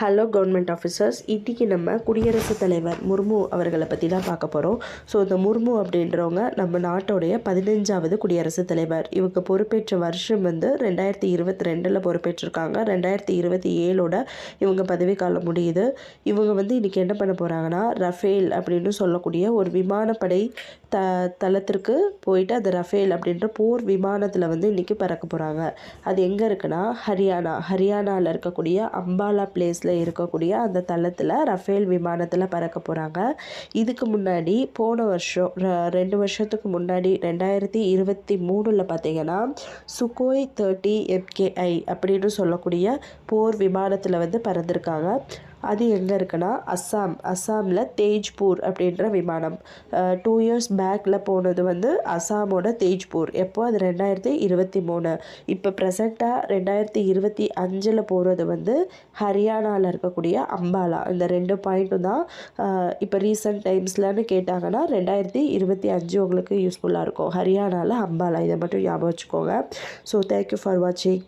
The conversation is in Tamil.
ஹலோ கவர்மெண்ட் ஆஃபீஸர்ஸ் இன்றைக்கி நம்ம குடியரசுத் தலைவர் முர்மு அவர்களை பற்றி தான் பார்க்க போகிறோம் ஸோ இந்த முர்மு அப்படின்றவங்க நம்ம நாட்டோடைய பதினஞ்சாவது குடியரசுத் தலைவர். இவங்க பொறுப்பேற்ற வருஷம் வந்து ரெண்டாயிரத்தி இருபத்தி ரெண்டில் பொறுப்பேற்றிருக்காங்க. ரெண்டாயிரத்தி இருபத்தி ஏழோட இவங்க பதவிக்காலம் முடியுது. இவங்க வந்து இன்றைக்கி என்ன பண்ண போகிறாங்கன்னா ரஃபேல் அப்படின்னு சொல்லக்கூடிய ஒரு விமானப்படை த தளத்திற்கு போயிட்டு அந்த ரஃபேல் அப்படின்ற போர் விமானத்தில் வந்து இன்றைக்கி பறக்க போகிறாங்க அது எங்கே இருக்குன்னா ஹரியானா. ஹரியானாவில் இருக்கக்கூடிய அம்பாலா பிளேஸில் இருக்கக்கூடிய அந்த தளத்தில் ரஃபேல் விமானத்தில் பறக்க போகிறாங்க இதுக்கு முன்னாடி போன வருஷம் ரெண்டு வருஷத்துக்கு முன்னாடி ரெண்டாயிரத்தி இருபத்தி மூணில் பார்த்தீங்கன்னா சுகோய் தேர்ட்டி எம்கேஐ அப்படின்னு சொல்லக்கூடிய போர் விமானத்தில் வந்து பறந்துருக்காங்க. அது எங்கே இருக்குன்னா அஸ்ஸாம் அஸ்ஸாமில் தேஜ்பூர் அப்படின்ற விமானம். டூ இயர்ஸ் பேக்கில் போனது வந்து அஸ்ஸாமோட தேஜ்பூர். எப்போ? அது ரெண்டாயிரத்தி இருபத்தி மூணு. இப்போ ப்ரெசண்ட்டாக ரெண்டாயிரத்தி இருபத்தி அஞ்சில் போகிறது வந்து ஹரியானாவில் இருக்கக்கூடிய அம்பாலா. இந்த ரெண்டு பாயிண்ட்டும் தான் இப்போ ரீசெண்ட் டைம்ஸ்லன்னு கேட்டாங்கன்னா ரெண்டாயிரத்தி இருபத்தி அஞ்சு உங்களுக்கு யூஸ்ஃபுல்லாக இருக்கும். ஹரியானாவில் அம்பாலா. இதை மட்டும் ஞாபகம் வச்சுக்கோங்க. ஸோ தேங்க்யூ ஃபார் வாட்சிங்